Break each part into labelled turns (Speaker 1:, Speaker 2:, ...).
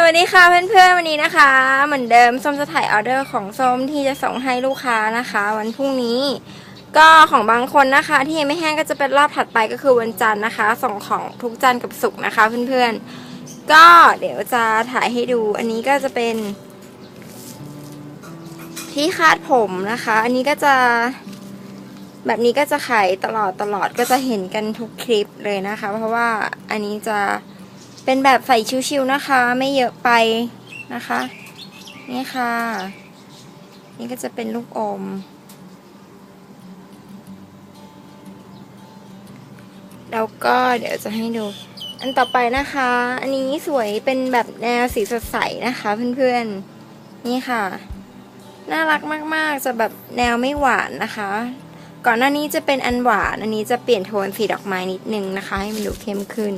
Speaker 1: สวัสดีค่ะเพื่อนๆวันนี้นะคะ เหมือนเดิมส้มจะถ่ายออเดอร์ของส้มที่จะส่งให้ลูกค้านะคะ วันพรุ่งนี้ ก็ของบางคนนะคะ ที่ยังไม่แห้งก็จะเป็นรอบถัดไปก็คือวันจันทร์นะคะ ส่งของทุกจันทร์กับศุกร์นะคะเพื่อนๆก็เดี๋ยวจะถ่ายให้ดู อันนี้ก็จะเป็น ที่คาดผมนะคะ อันนี้ก็จะแบบนี้ก็จะขายตลอดตลอดก็จะเห็นกันทุกคลิปเลยนะคะ เพราะว่าอันนี้จะ เป็นแบบใส่ชิวๆนะคะ ไม่เยอะไปนะคะ นี่ค่ะ นี่ก็จะเป็นลูกอม แล้วก็เดี๋ยวจะให้ดู อันต่อไปนะคะ อันนี้สวยเป็นแบบแนวสีสดใสนะคะเพื่อนๆ นี่ค่ะ น่ารักมากๆ จะแบบแนวไม่หวานนะคะก่อนหน้านี้จะเป็นอันหวาน อันนี้จะเปลี่ยนโทนสีดอกไม้นิดนึงนะคะ ให้มันดูเข้มขึ้น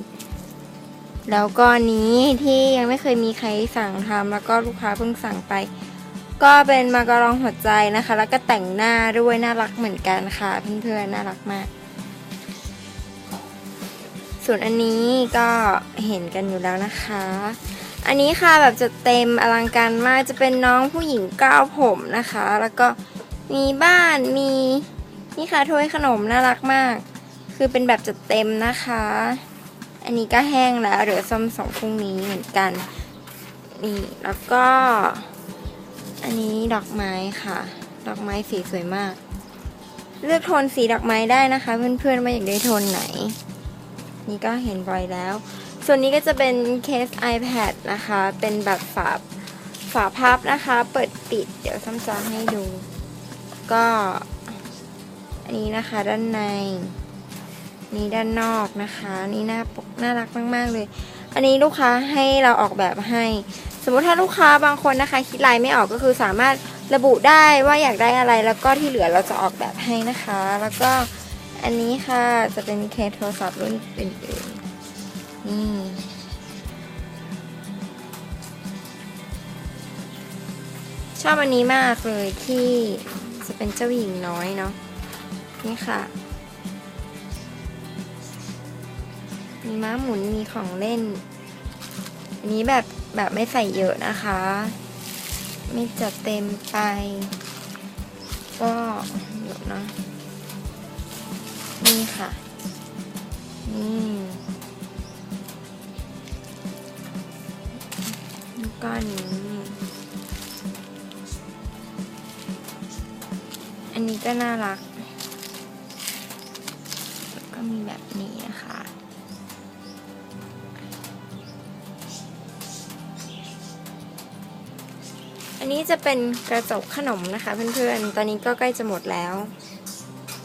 Speaker 1: แล้วก็นนี้ที่ยังไม่เคยมีใครสั่งทำแล้วก็ลูกค้าเพิ่งสั่งไป ก็เป็นมาการองหัวใจนะคะ แล้วก็แต่งหน้าด้วยน่ารักเหมือนกันค่ะเพื่อนๆน่ารักมาก ส่วนอันนี้ก็เห็นกันอยู่แล้วนะคะ อันนี้ค่ะแบบจะเต็มอลังการมากจะเป็นน้องผู้หญิงก้าวผมนะคะ แล้วก็มีบ้านมีนี่ค่ะถ้วยขนมน่ารักมาก คือเป็นแบบจัดเต็มนะคะ อันนี้ก็แห้งแล้วเดี๋ยวส้มส่งพรุ่งนี้เหมือนกัน นี่แล้วก็ อันนี้ดอกไม้ค่ะ ดอกไม้สีสวยมาก เลือกโทนสีดอกไม้ได้นะคะ เพื่อนๆว่าอยากได้โทนไหน นี่ก็เห็นบ่อยแล้ว ส่วนนี้ก็จะเป็นเคส iPad นะคะ เป็นแบบฝาฝาพับนะคะ เปิดปิด เดี๋ยวซ้ำจะให้ดู ก็ อันนี้นะคะด้านใน นี่ด้านนอกนะคะ นี่น่าปกน่ารักมาก ๆ เลย อันนี้ลูกค้าให้เราออกแบบให้ สมมติถ้าลูกค้าบางคนนะคะ คิดลายไม่ออกก็คือสามารถระบุได้ว่าอยากได้อะไรแล้วก็ที่เหลือเราจะออกแบบให้นะคะ แล้วก็อันนี้ค่ะจะเป็นเคสโทรศัพท์รุ่นอื่นๆนี่ชอบอันนี้มากเลยที่จะเป็นเจ้าหญิงน้อยเนาะนี่ค่ะ มีม้าหมุนมีของเล่น อันนี้แบบแบบไม่ใส่เยอะนะคะ ไม่จัดเต็มไป ก็เดี๋ยวนะนี่ค่ะ นี่แล้วก็อันนี้ อันนี้ก็น่ารัก ก็มีแบบนี้นะคะ อันนี้จะเป็นกระจกขนมนะคะเพื่อนๆ ตอนนี้ก็ใกล้จะหมดแล้ว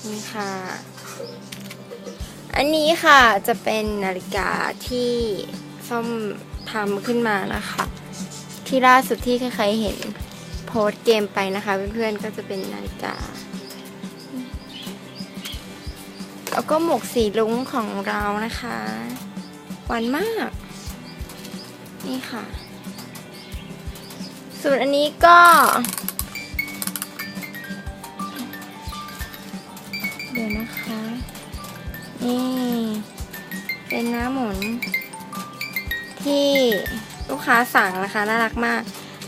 Speaker 1: นี่ค่ะ อันนี้ค่ะจะเป็นนาฬิกาที่ส้มทำขึ้นมานะคะ ที่ล่าสุดที่ใครๆเห็นโพสเกมไปนะคะเพื่อนๆ ก็จะเป็นนาฬิกา แล้วก็หมวกสีลุ้งของเรานะคะหวานมาก นี่ค่ะ ส่วนอันนี้ก็ เดี๋ยวนะคะ นี่ เป็นน้ำหมุน ที่ลูกค้าสั่งนะคะ น่ารักมาก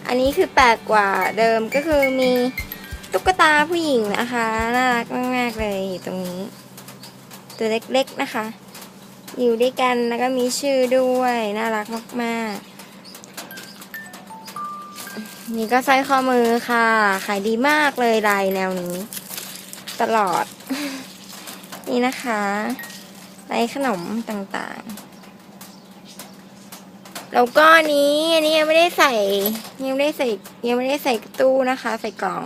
Speaker 1: อันนี้คือแปลกกว่าเดิมก็คือมีตุ๊กตาผู้หญิงนะคะ น่ารักมากๆเลยอยู่ตรงนี้ ตัวเล็กๆนะคะ อยู่ด้วยกันแล้วก็มีชื่อด้วย น่ารักมากๆ นี่ก็ใสร้อยข้อมือค่ะ ขายดีมากเลยลายแนวนี้ ตลอด นี่นะคะลายขนมต่างๆ แล้วก็นี้อันนี้ยังไม่ได้ใส่ยังไม่ได้ใส่ยังไม่ได้ใส่ตู้นะคะ ใส่กล่อง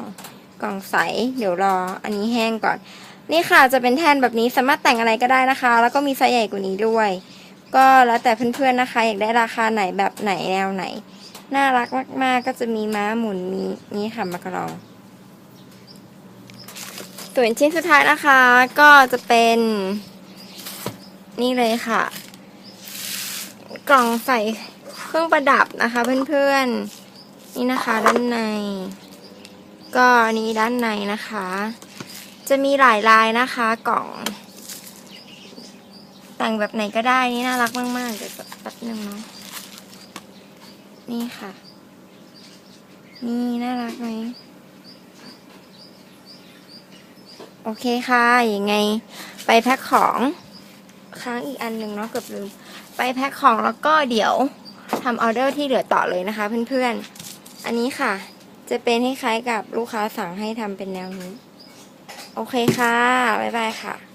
Speaker 1: กล่องใส เดี๋ยวรอ อันนี้แห้งก่อน นี่ค่ะจะเป็นแท่นแบบนี้สามารถแต่งอะไรก็ได้นะคะ แล้วก็มีไซส์ใหญ่กว่านี้ด้วย ก็แล้วแต่เพื่อนๆนะคะ อยากได้ราคาไหนแบบไหนแนวไหน น่ารักมาก ๆ ก็จะมีม้าหมุนมีนี่ค่ะมากระลองส่วนชิ้นสุดท้ายนะคะ ก็จะเป็น นี่เลยค่ะ กล่องใส่เครื่องประดับนะคะเพื่อนๆ นี่นะคะด้านใน ก็นนี้ด้านในนะคะ จะมีหลายลายนะคะกล่อง แต่งแบบไหนก็ได้นี่น่ารักมากๆเดี๋ยวแป๊บนึงเนาะ นี่ค่ะ นี่ น่ารักไหม โอเคค่ะยังไง ไปแพ็คของค้างอีกอันหนึ่งเนาะเกือบลืม ไปแพ็คของแล้วก็เดี๋ยวทำออเดอร์ที่เหลือต่อเลยนะคะเพื่อนๆ อันนี้ค่ะ จะเป็นคล้ายๆกับลูกค้าสั่งให้ทำเป็นแนวนี้ โอเคค่ะ บ๊ายบายค่ะ